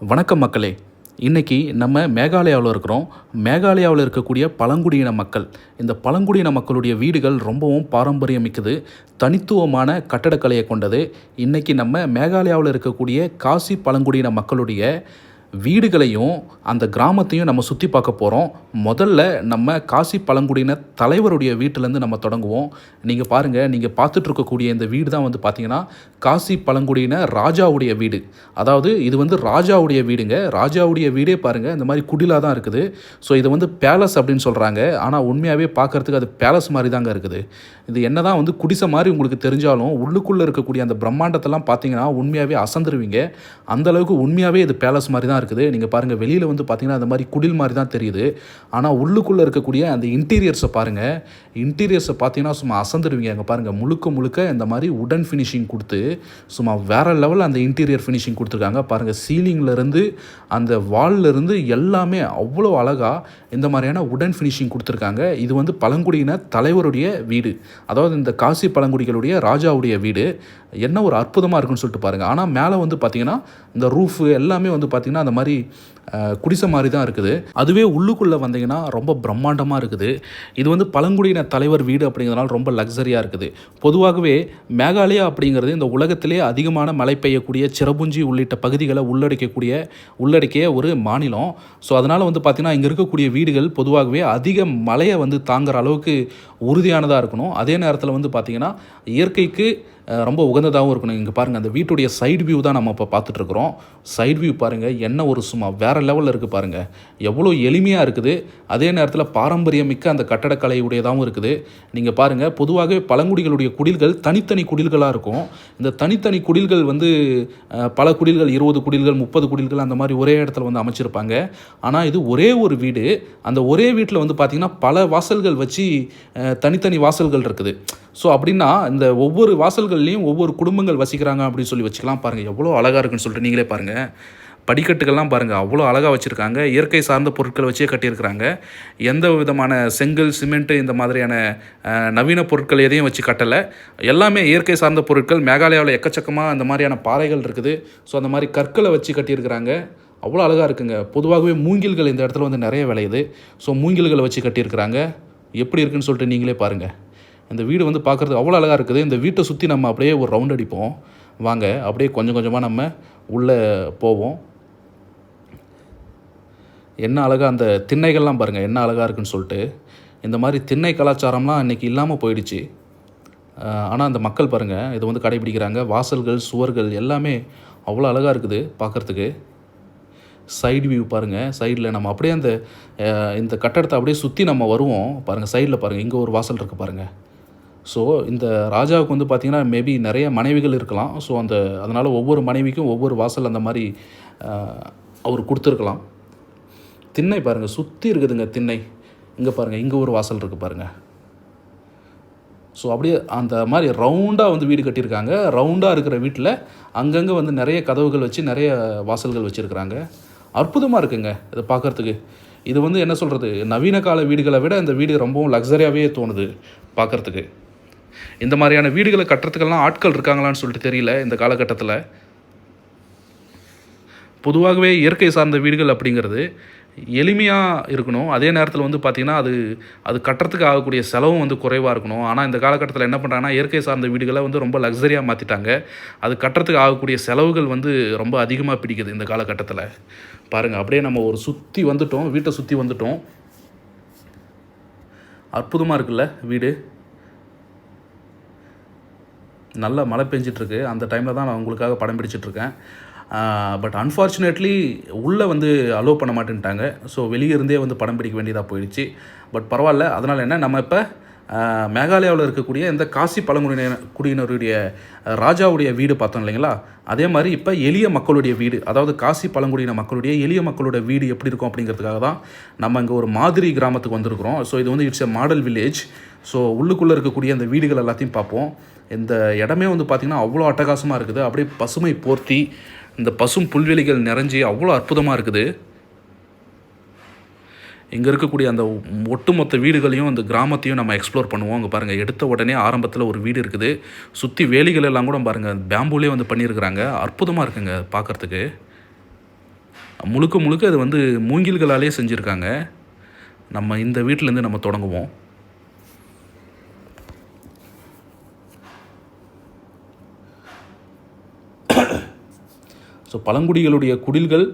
வணக்கம் மக்களே. இன்னைக்கு நம்ம மேகாலயாவில் இருக்கிறோம். மேகாலயாவில் இருக்கக்கூடிய பழங்குடியின மக்கள். இந்த பழங்குடியின மக்களுடைய வீடுகள் ரொம்பவும் பாரம்பரியம் மிக்கது. தனித்துவமான கட்டடக்கலையை கொண்டது. இன்றைக்கி நம்ம மேகாலயாவில் இருக்கக்கூடிய காசி பழங்குடியின மக்களுடைய வீடுகளையும் அந்த கிராமத்தையும் நம்ம சுற்றி பார்க்க போகிறோம் முதல்ல நம்ம காசி பழங்குடியின தலைவருடைய வீட்டிலேருந்து நம்ம தொடங்குவோம். நீங்கள் பாருங்கள் நீங்கள் பார்த்துட்ருக்கக்கூடிய இந்த வீடு தான் வந்து பார்த்தீங்கன்னா காசி பழங்குடியின ராஜாவுடைய வீடு. அதாவது இது வந்து ராஜாவுடைய வீடுங்க. ராஜாவுடைய வீடே பாருங்கள் இந்த மாதிரி குடிலாக தான் இருக்குது. ஸோ இது வந்து பேலஸ் அப்படின்னு சொல்கிறாங்க ஆனால் உண்மையாகவே பார்க்கறதுக்கு அது பேலஸ் மாதிரி தாங்க இருக்குது. இது என்ன தான் வந்து குடிசை மாதிரி உங்களுக்கு தெரிஞ்சாலும் உள்ளுக்குள்ளே இருக்கக்கூடிய அந்த பிரம்மாண்டத்தெல்லாம் பார்த்தீங்கன்னா உண்மையாகவே அசந்துருவீங்க. அந்த அளவுக்கு உண்மையாகவே இது பேலஸ் மாதிரி தான் இருக்குது. நீங்கள் பாருங்கள் வெளியில் வந்து பார்த்தீங்கன்னா அந்த மாதிரி குடில் மாதிரி தான் தெரியுது. ஆனால் உள்ளுக்குள்ளே இருக்கக்கூடிய அந்த இன்டீரியர்ஸை பாருங்கள் இன்டீரியர்ஸை பார்த்தீங்கன்னா சும்மா அசந்துடுவீங்க அங்கே பாருங்கள் முழுக்க முழுக்க இந்த மாதிரி உடன் ஃபினிஷிங் கொடுத்து சும்மா வேறு லெவலில் அந்த இன்டீரியர் ஃபினிஷிங் கொடுத்துருக்காங்க. பாருங்கள் சீலிங்லேருந்து அந்த வால்ல இருந்து எல்லாமே அவ்வளோ அழகாக இந்த மாதிரியான உடன் ஃபினிஷிங் கொடுத்துருக்காங்க. இது வந்து பழங்குடியின தலைவருடைய வீடு. அதாவது இந்த காசி பழங்குடிகளுடைய ராஜாவுடைய வீடு. என்ன ஒரு அற்புதமாக இருக்குன்னு சொல்லிட்டு பாருங்கள் ஆனால் மேலே வந்து பார்த்தீங்கன்னா இந்த ரூஃபு எல்லாமே வந்து பார்த்தீங்கன்னா அந்த மாதிரி குடிசை மாதிரி தான் இருக்குது. அதுவே உள்ளுக்குள்ளே வந்தீங்கன்னா ரொம்ப பிரம்மாண்டமாக இருக்குது. இது வந்து பழங்குடியின தலைவர் வீடு அப்படிங்கிறதுனால ரொம்ப லக்ஸரியாக இருக்குது. பொதுவாகவே மேகாலயா அப்படிங்கிறது இந்த உலகத்திலே அதிகமான மழை பெய்யக்கூடிய சிறபுஞ்சி உள்ளிட்ட பகுதிகளை உள்ளடக்கக்கூடிய உள்ளடக்கிய ஒரு மாநிலம். ஸோ அதனால் வந்து பார்த்திங்கன்னா இங்கே இருக்கக்கூடிய வீடுகள் பொதுவாகவே அதிக மழையை வந்து தாங்குற அளவுக்கு உறுதியானதாக இருக்கணும். அதே நேரத்தில் வந்து பார்த்திங்கன்னா இயற்கைக்கு ரொம்ப உகந்ததாகவும் இருக்கணும். இங்கே பாருங்கள் அந்த வீட்டுடைய சைடு வியூ தான் நம்ம இப்போ பார்த்துட்ருக்குறோம் சைடு வியூ பாருங்கள் என்ன ஒரு சும்மா வேறு லெவலில் இருக்குது பாருங்கள் எவ்வளோ எளிமையாக இருக்குது. அதே நேரத்தில் பாரம்பரியமிக்க அந்த கட்டடக்கலையுடையதாகவும் இருக்குது. நீங்கள் பாருங்கள் பொதுவாகவே பழங்குடிகளுடைய குடில்கள் தனித்தனி குடில்களாக இருக்கும். இந்த தனித்தனி குடில்கள் வந்து பல குடில்கள் இருபது குடில்கள் முப்பது குடில்கள் அந்த மாதிரி ஒரே இடத்துல வந்து அமைச்சிருப்பாங்க. ஆனால் இது ஒரே ஒரு வீடு. அந்த ஒரே வீட்டில் வந்து பார்த்திங்கன்னா பல வாசல்கள் வச்சு தனித்தனி வாசல்கள் இருக்குது. ஸோ அப்படின்னா இந்த ஒவ்வொரு வாசல்கள்லையும் ஒவ்வொரு குடும்பங்கள் வசிக்கிறாங்க அப்படின்னு சொல்லி வச்சுக்கலாம். பாருங்கள் எவ்வளோ அழகாக இருக்குன்னு சொல்லிட்டு நீங்களே பாருங்கள் படிக்கட்டுகள்லாம் பாருங்கள் அவ்வளோ அழகாக வச்சுருக்காங்க. இயற்கை சார்ந்த பொருட்களை வச்சே கட்டியிருக்கிறாங்க. எந்த விதமான செங்கல் சிமெண்ட்டு இந்த மாதிரியான நவீன பொருட்கள் எதையும் வச்சு கட்டலை. எல்லாமே இயற்கை சார்ந்த பொருட்கள். மேகாலயாவில் எக்கச்சக்கமாக அந்த மாதிரியான பாறைகள் இருக்குது. ஸோ அந்த மாதிரி கற்களை வச்சு கட்டியிருக்கிறாங்க. அவ்வளோ அழகாக இருக்குங்க. பொதுவாகவே மூங்கில்கள் இந்த இடத்துல வந்து நிறைய விளையுது. ஸோ மூங்கில்களை வச்சு கட்டியிருக்கிறாங்க. எப்படி இருக்குன்னு சொல்லிட்டு நீங்களே பாருங்கள் இந்த வீடு வந்து பார்க்குறது அவ்வளோ அழகாக இருக்குது. இந்த வீட்டை சுற்றி நம்ம அப்படியே ஒரு ரவுண்ட் அடிப்போம். வாங்க அப்படியே கொஞ்சம் கொஞ்சமாக நம்ம உள்ளே போவோம். என்ன அழகாக அந்த திண்ணைகள்லாம் பாருங்கள் என்ன அழகாக இருக்குன்னு சொல்லிட்டு. இந்த மாதிரி திண்ணை கலாச்சாரம்லாம் இன்றைக்கி இல்லாமல் போயிடுச்சு. ஆனால் அந்த மக்கள் பாருங்கள் இது வந்து கடைபிடிக்கிறாங்க. வாசல்கள் சுவர்கள் எல்லாமே அவ்வளோ அழகாக இருக்குது பார்க்குறதுக்கு. சைடு வியூ பாருங்கள் சைடில் நம்ம அப்படியே அந்த இந்த கட்டடத்தை அப்படியே சுற்றி நம்ம வருவோம். பாருங்கள் சைடில் பாருங்கள் இங்கே ஒரு வாசல் இருக்குது பாருங்கள் ஸோ இந்த ராஜாவுக்கு வந்து பார்த்திங்கன்னா மேபி நிறைய மனைவிகள் இருக்கலாம். ஸோ அந்த அதனால் ஒவ்வொரு மனைவிக்கும் ஒவ்வொரு வாசல் அந்த மாதிரி அவர் கொடுத்துருக்கலாம். திண்ணை பாருங்கள் சுற்றி இருக்குதுங்க திண்ணை. இங்கே பாருங்கள் இங்கே ஒரு வாசல் இருக்குது பாருங்கள் ஸோ அப்படியே அந்த மாதிரி ரவுண்டாக வந்து வீடு கட்டியிருக்காங்க. ரவுண்டாக இருக்கிற வீட்டில் அங்கங்கே வந்து நிறைய கதவுகள் வச்சு நிறைய வாசல்கள் வச்சுருக்குறாங்க. அற்புதமாக இருக்குங்க இதை பார்க்குறதுக்கு இது வந்து என்ன சொல்கிறது நவீன கால வீடுகளை விட இந்த வீடு ரொம்பவும் லக்ஸரியாகவே தோணுது பார்க்குறதுக்கு இந்த மாதிரியான வீடுகளை கட்டுறதுக்கெல்லாம் ஆட்கள் இருக்காங்களான்னு சொல்லிட்டு தெரியல இந்த காலகட்டத்தில். பொதுவாகவே இயற்கை சார்ந்த வீடுகள் அப்படிங்கிறது எளிமையாக இருக்கணும். அதே நேரத்தில் வந்து பார்த்திங்கன்னா அது அது கட்டுறதுக்கு ஆகக்கூடிய செலவும் வந்து குறைவாக இருக்கணும். ஆனால் இந்த காலகட்டத்தில் என்ன பண்ணுறாங்கன்னா இயற்கை சார்ந்த வீடுகளை வந்து ரொம்ப லக்ஸரியாக மாற்றிட்டாங்க அது கட்டுறதுக்கு ஆகக்கூடிய செலவுகள் வந்து ரொம்ப அதிகமாக பிடிக்குது இந்த காலகட்டத்தில். பாருங்கள் அப்படியே நம்ம ஒரு சுற்றி வந்துட்டோம் வீட்டை சுற்றி வந்துட்டோம். அற்புதமாக இருக்குல்ல வீடு? நல்ல மழை பெஞ்சிட்ருக்கு. அந்த டைமில் தான் நான் உங்களுக்காக படம் பிடிச்சிட்ருக்கேன். பட் அன்ஃபார்ச்சுனேட்லி உள்ளே வந்து அலோவ் பண்ண மாட்டேன்ட்டாங்க. ஸோ வெளியே இருந்தே வந்து படம் பிடிக்க வேண்டியதாக போயிடுச்சு. பட் பரவாயில்ல. அதனால் என்ன? நம்ம இப்போ மேகாலயாவில் இருக்கக்கூடிய இந்த காசி பழங்குடியினர் குடியினருடைய ராஜாவுடைய வீடு பார்த்தோம் இல்லைங்களா? அதே மாதிரி இப்போ எளிய மக்களுடைய வீடு அதாவது காசி பழங்குடியின மக்களுடைய எளிய மக்களோட வீடு எப்படி இருக்கும் அப்படிங்கிறதுக்காக தான் நம்ம இங்கே ஒரு மாதிரி கிராமத்துக்கு வந்திருக்கிறோம். ஸோ இது வந்து it's a model village so உள்ளுக்குள்ளே இருக்கக்கூடிய அந்த வீடுகள் எல்லாத்தையும் பார்ப்போம். இந்த இடமே வந்து பார்த்திங்கன்னா அவ்வளோ அட்டகாசமாக இருக்குது. அப்படியே பசுமை போர்த்தி இந்த பசும் புல்வெளிகள் நிறைஞ்சி அவ்வளோ அற்புதமாக இருக்குது. இங்கே இருக்கக்கூடிய அந்த ஒட்டுமொத்த வீடுகளையும் அந்த கிராமத்தையும் நம்ம எக்ஸ்ப்ளோர் பண்ணுவோம். அங்கே பாருங்கள் எடுத்த உடனே ஆரம்பத்தில் ஒரு வீடு இருக்குது. சுற்றி வேலிகள் எல்லாம் கூட பாருங்கள் பேம்பூலே வந்து பண்ணியிருக்கிறாங்க அற்புதமாக இருக்குங்க பார்க்குறதுக்கு முழுக்க முழுக்க அது வந்து மூங்கில்களாலே செஞ்சுருக்காங்க. நம்ம இந்த வீட்டிலேருந்து நம்ம தொடங்குவோம். ஸோ பழங்குடிகளுடைய குடில்கள்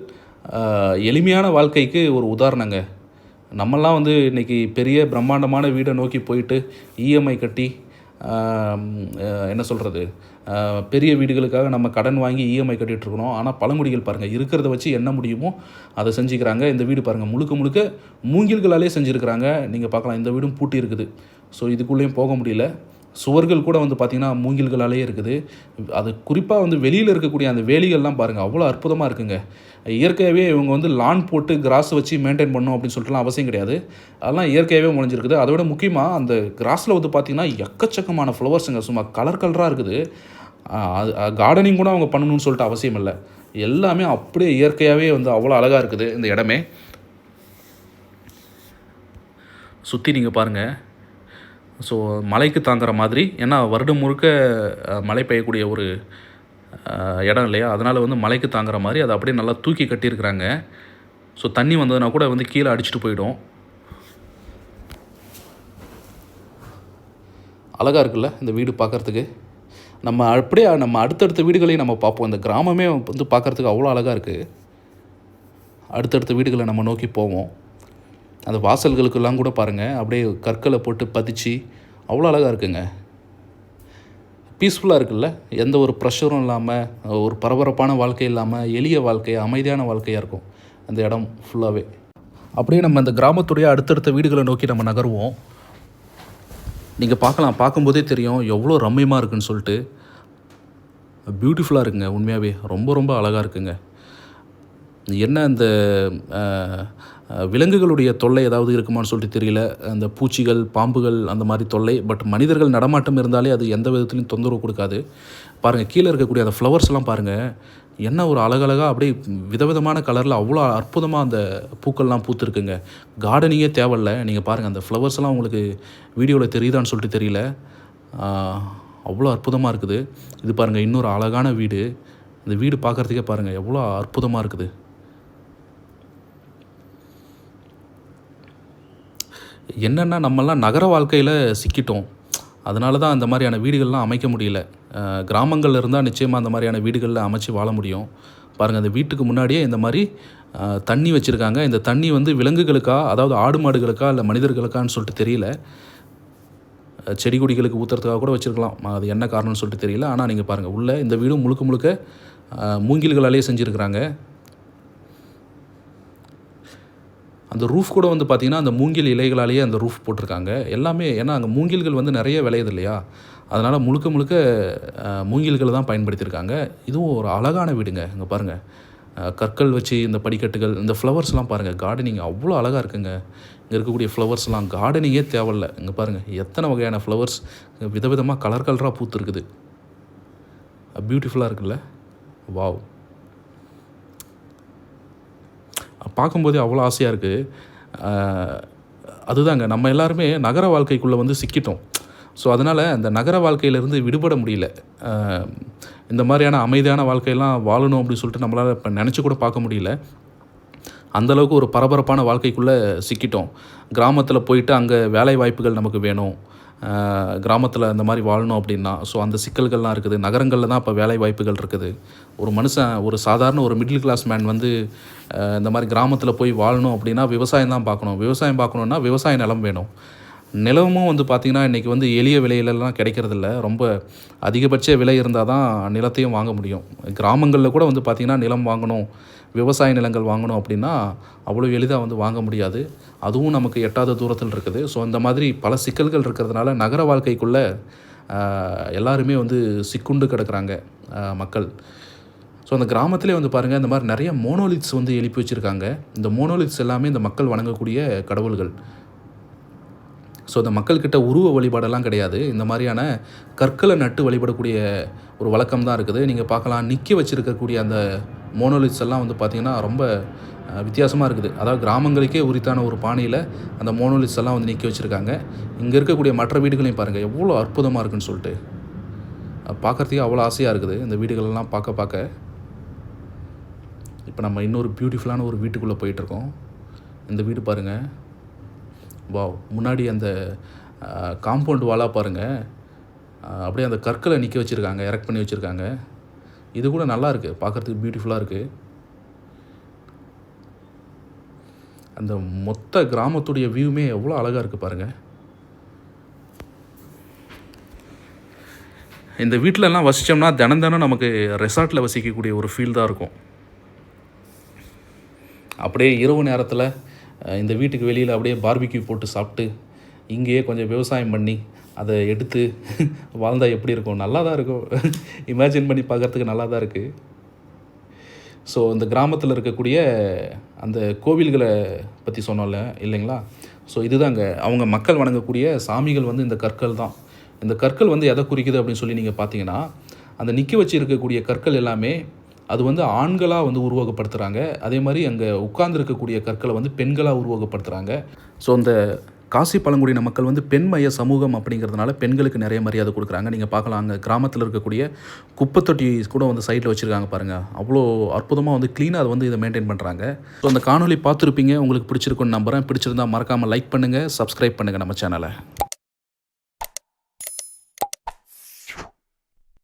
எளிமையான வாழ்க்கைக்கு ஒரு உதாரணங்க. நம்மெல்லாம் வந்து இன்றைக்கி பெரிய பிரம்மாண்டமான வீடை நோக்கி போயிட்டு இஎம்ஐ கட்டி என்ன சொல்கிறது பெரிய வீடுகளுக்காக நம்ம கடன் வாங்கி இஎம்ஐ கட்டிகிட்ருக்கணும் ஆனால் பழங்குடிகள் பாருங்கள் இருக்கிறத வச்சு என்ன முடியுமோ அதை செஞ்சுக்கிறாங்க. இந்த வீடு பாருங்கள் முழுக்க முழுக்க மூங்கில்களாலே செஞ்சுருக்கிறாங்க. நீங்கள் பார்க்கலாம் இந்த வீடும் பூட்டி இருக்குது. ஸோ இதுக்குள்ளேயும் போக முடியல. சுவர்கள் கூட வந்து பார்த்திங்கன்னா மூங்கில்களாலே இருக்குது. அது குறிப்பாக வந்து வெளியில் இருக்கக்கூடிய அந்த வேலிகள்லாம் பாருங்கள் அவ்வளோ அற்புதமாக இருக்குங்க. இயற்கையாகவே இவங்க வந்து லான் போட்டு கிராஸ் வச்சு மெயின்டைன் பண்ணணும் அப்படின்னு சொல்லிட்டுலாம் அவசியம் கிடையாது. அதெல்லாம் இயற்கையாகவே முளைஞ்சிருக்குது. அதை விட முக்கியமாக அந்த கிராஸில் வந்து பார்த்திங்கன்னா எக்கச்சக்கமான ஃப்ளவர்ஸுங்க. சும்மா கலர் கலராக இருக்குது. அது கார்டனிங் கூட அவங்க பண்ணணும்னு சொல்லிட்டு அவசியம் இல்லை. எல்லாமே அப்படியே இயற்கையாகவே வந்து அவ்வளோ அழகாக இருக்குது இந்த இடமே. சுற்றி நீங்கள் பாருங்கள் ஸோ மலைக்கு தாந்துற மாதிரி ஏன்னா வருடம் முழுக்க மழை பெய்யக்கூடிய ஒரு இடம் இல்லையா? அதனால் வந்து மலைக்கு தாங்குற மாதிரி அதை அப்படியே நல்லா தூக்கி கட்டியிருக்கிறாங்க. ஸோ தண்ணி வந்ததுனா கூட வந்து கீழே அடிச்சிட்டு போயிடும். அழகாக இருக்குல்ல இந்த வீடு பார்க்குறதுக்கு? நம்ம அப்படியே நம்ம அடுத்தடுத்த வீடுகளையும் நம்ம பார்ப்போம். இந்த கிராமமே வந்து பார்க்குறதுக்கு அவ்வளோ அழகாக இருக்குது அடுத்தடுத்த வீடுகளை நம்ம நோக்கி போவோம். அந்த வாசல்களுக்கெல்லாம் கூட பாருங்கள் அப்படியே கற்களை போட்டு பதிச்சு அவ்வளோ அழகாக இருக்குங்க. பீஸ்ஃபுல்லாக இருக்குல்ல? எந்த ஒரு ப்ரெஷரும் இல்லாமல் ஒரு பரபரப்பான வாழ்க்கை இல்லாமல் எளிய வாழ்க்கை அமைதியான வாழ்க்கையாக இருக்கும் அந்த இடம் ஃபுல்லாகவே அப்படியே நம்ம அந்த கிராமத்துடைய அடுத்தடுத்த வீடுகளை நோக்கி நம்ம நகருவோம். நீங்கள் பார்க்கலாம் பார்க்கும்போதே தெரியும் எவ்வளோ ரம்மியமாக இருக்குன்னு சொல்லிட்டு. பியூட்டிஃபுல்லாக இருக்குங்க உண்மையாகவே ரொம்ப ரொம்ப அழகாக இருக்குங்க. என்ன அந்த விலங்குகளுடைய தொல்லை ஏதாவது இருக்குமான்னு சொல்லிட்டு தெரியல. அந்த பூச்சிகள் பாம்புகள் அந்த மாதிரி தொல்லை. பட் மனிதர்கள் நடமாட்டம் இருந்தாலே அது எந்த விதத்துலையும் தொந்தரவு கொடுக்காது. பாருங்கள் கீழே இருக்கக்கூடிய அந்த ஃப்ளவர்ஸ்லாம் பாருங்கள் என்ன ஒரு அழகழகாக அப்படியே விதவிதமான கலரில் அவ்வளோ அற்புதமாக அந்த பூக்கள்லாம் பூத்துருக்குங்க. கார்டனிங்கே தேவையில்ல. நீங்கள் பாருங்கள் அந்த ஃப்ளவர்ஸ்லாம் உங்களுக்கு வீடியோவில் தெரியுதான்னு சொல்லிட்டு தெரியல. அவ்வளோ அற்புதமாக இருக்குது. இது பாருங்கள் இன்னொரு அழகான வீடு. இந்த வீடு பார்க்குறதுக்கே பாருங்கள் எவ்வளோ அற்புதமாக இருக்குது. என்னென்னா நம்மலாம் நகர வாழ்க்கையில் சிக்கிட்டோம். அதனால தான் அந்த மாதிரியான வீடுகள்லாம் அமைக்க முடியல. கிராமங்களில் இருந்தால் நிச்சயமாக அந்த மாதிரியான வீடுகளில் அமைச்சு வாழ முடியும். பாருங்கள் அந்த வீட்டுக்கு முன்னாடியே இந்த மாதிரி தண்ணி வச்சுருக்காங்க. இந்த தண்ணி வந்து விலங்குகளுக்கா அதாவது ஆடு மாடுகளுக்கா இல்லை மனிதர்களுக்கான்னு சொல்லிட்டு தெரியல. செடி கொடிகளுக்கு ஊற்றுறதுக்காக கூட வச்சுருக்கலாம். அது என்ன காரணம்னு சொல்லிட்டு தெரியல. ஆனால் நீங்கள் பாருங்கள் உள்ளே இந்த வீடும் முழுக்க முழுக்க மூங்கில்களாலேயே மூங்கில்களாலே செஞ்சுருக்கிறாங்க. அந்த ரூஃப் கூட வந்து பார்த்திங்கன்னா அந்த மூங்கில் இலைகளாலேயே அந்த ரூஃப் போட்டிருக்காங்க. எல்லாமே ஏன்னா அங்கே மூங்கில்கள் வந்து நிறைய விளையுது இல்லையா? அதனால் முழுக்க முழுக்க மூங்கில்களை தான் பயன்படுத்தியிருக்காங்க. இதுவும் ஒரு அழகான வீடுங்க இங்கே பாருங்கள் கற்கள் வச்சு இந்த படிக்கட்டுகள் இந்த ஃப்ளவர்ஸ்லாம் பாருங்கள் கார்டனிங் அவ்வளோ அழகாக இருக்குங்க. இங்கே இருக்கக்கூடிய ஃப்ளவர்ஸ்லாம் கார்டனிங்கே தேவையில்ல. இங்கே பாருங்கள் எத்தனை வகையான ஃப்ளவர்ஸ் விதவிதமாக கலர் கலராக பூத்துருக்குது. பியூட்டிஃபுல்லாக இருக்குல்ல? வாவ் பார்க்கும்போதே அவ்வளோ ஆசையாக இருக்குது அதுதாங்க நம்ம எல்லாருமே நகர வாழ்க்கைக்குள்ளே வந்து சிக்கிட்டோம். ஸோ அதனால் அந்த நகர வாழ்க்கையிலேருந்து விடுபட முடியல. இந்த மாதிரியான அமைதியான வாழ்க்கையெல்லாம் வாழணும் அப்படின்னு சொல்லிட்டு நம்மளால் இப்போ நினச்சி கூட பார்க்க முடியல. அந்தளவுக்கு ஒரு பரபரப்பான வாழ்க்கைக்குள்ளே சிக்கிட்டோம். கிராமத்தில் போயிட்டு அங்கே வேலை வாய்ப்புகள் நமக்கு வேணும். கிராமத்தில் இந்த மாதிரி வாழணும் அப்படின்னா ஸோ அந்த சிக்கல்கள்லாம் இருக்குது. நகரங்களில் தான் இப்போ வேலை வாய்ப்புகள் இருக்குது. ஒரு மனுஷன் ஒரு சாதாரண ஒரு மிடில் கிளாஸ் மேன் வந்து இந்த மாதிரி கிராமத்தில் போய் வாழணும் அப்படின்னா விவசாயம் தான் பார்க்கணும். விவசாயம் பார்க்கணுன்னா விவசாய நிலம் வேணும். நிலமும் வந்து பார்த்திங்கன்னா இன்றைக்கி வந்து எளிய விலையிலலாம் கிடைக்கிறதில்ல. ரொம்ப அதிகபட்ச விலை இருந்தால் தான் நிலத்தையும் வாங்க முடியும். கிராமங்களில் கூட வந்து பார்த்திங்கன்னா நிலம் வாங்கணும். விவசாய நிலங்கள் வாங்கணும் அப்படின்னா அவ்வளோ எளிதாக வந்து வாங்க முடியாது. அதுவும் நமக்கு எட்டாத தூரத்தில் இருக்குது. ஸோ அந்த மாதிரி பல சிக்கல்கள் இருக்கிறதுனால நகர வாழ்க்கைக்குள்ளே எல்லாருமே வந்து சிக்குண்டு கிடக்குறாங்க மக்கள். ஸோ அந்த கிராமத்திலே வந்து பாருங்கள் இந்த மாதிரி நிறைய மோனோலித்ஸ் வந்து எழுப்பி வச்சுருக்காங்க. இந்த மோனோலித்ஸ் எல்லாமே இந்த மக்கள் வணங்கக்கூடிய கடவுள்கள். ஸோ அந்த மக்கள்கிட்ட உருவ வழிபாடெல்லாம் கிடையாது. இந்த மாதிரியான கற்களை நட்டு வழிபடக்கூடிய ஒரு வழக்கம் தான் இருக்குது. நீங்கள் பார்க்கலாம் நிற்க வச்சுருக்கக்கூடிய அந்த மோனோலித்ஸ் எல்லாம் வந்து பார்த்திங்கன்னா ரொம்ப வித்தியாசமாக இருக்குது. அதாவது கிராமங்களுக்கே உரித்தான ஒரு பாணியில் அந்த மோனோலித்ஸ் எல்லாம் வந்து நிற்க வச்சுருக்காங்க. இங்கே இருக்கக்கூடிய மற்ற வீடுகளையும் பாருங்கள் எவ்வளோ அற்புதமாக இருக்குன்னு சொல்லிட்டு. பார்க்குறதுக்கே அவ்வளோ ஆசையாக இருக்குது. இந்த வீடுகளெல்லாம் பார்க்க பார்க்க இப்போ நம்ம இன்னொரு பியூட்டிஃபுல்லான ஒரு வீட்டுக்குள்ளே போயிட்டுருக்கோம். இந்த வீடு பாருங்கள் வாவ் முன்னாடி அந்த காம்பவுண்ட் வாலாக பாருங்கள் அப்படியே அந்த கற்களை நிற்க வச்சுருக்காங்க எரெக்ட் பண்ணி வச்சுருக்காங்க. இது கூட நல்லா இருக்குது பார்க்குறதுக்கு பியூட்டிஃபுல்லாக இருக்குது அந்த மொத்த கிராமத்துடைய வியூமே எவ்வளோ அழகாக இருக்குது பாருங்கள் இந்த வீட்டிலலாம் வசித்தோம்னா தினம் தினம் நமக்கு ரெசார்ட்டில் வசிக்கக்கூடிய ஒரு ஃபீல் தான் இருக்கும். அப்படியே இரவு நேரத்தில் இந்த வீட்டுக்கு வெளியில் அப்படியே பார்பிக்யூ போட்டு சாப்பிட்டு இங்கேயே கொஞ்சம் விவசாயம் பண்ணி அதை எடுத்து வாழ்ந்தால் எப்படி இருக்கும்? நல்லா தான் இருக்கும். இமேஜின் பண்ணி பார்க்குறதுக்கு நல்லா தான் இருக்குது ஸோ இந்த கிராமத்தில் இருக்கக்கூடிய அந்த கோவில்களை பற்றி சொன்னோம்ல இல்லைங்களா? ஸோ இதுதாங்க. அவங்க மக்கள் வணங்கக்கூடிய சாமிகள் வந்து இந்த கற்கள் தான். இந்த கற்கள் வந்து எதை குறிக்குது அப்படின்னு சொல்லி நீங்கள் பார்த்தீங்கன்னா அந்த நிற்க வச்சு இருக்கக்கூடிய கற்கள் எல்லாமே அது வந்து ஆண்களாக வந்து உருவகப்படுத்துகிறாங்க அதே மாதிரி அங்கே உட்கார்ந்துருக்கக்கூடிய கற்களை வந்து பெண்களாக உருவகப்படுத்துகிறாங்க ஸோ அந்த காசி பழங்குடியின மக்கள் வந்து பெண்மய சமூகம் அப்படிங்கிறதுனால பெண்களுக்கு நிறைய மரியாதை கொடுக்குறாங்க. நீங்கள் பார்க்கலாம் அங்கே கிராமத்தில் இருக்கக்கூடிய குப்பைத்தொட்டி கூட வந்து சைடில் வச்சுருக்காங்க பாருங்கள் அவ்வளோ அற்புதமாக வந்து க்ளீனாக அதை வந்து இதை மெயின்டைன் பண்ணுறாங்க ஸோ அந்த காணொலி பார்த்துருப்பீங்க. உங்களுக்கு பிடிச்சிருக்குன்னு நம்புகிறேன் பிடிச்சிருந்தா மறக்காமல் லைக் பண்ணுங்கள் சப்ஸ்கிரைப் பண்ணுங்கள் நம்ம சேனலை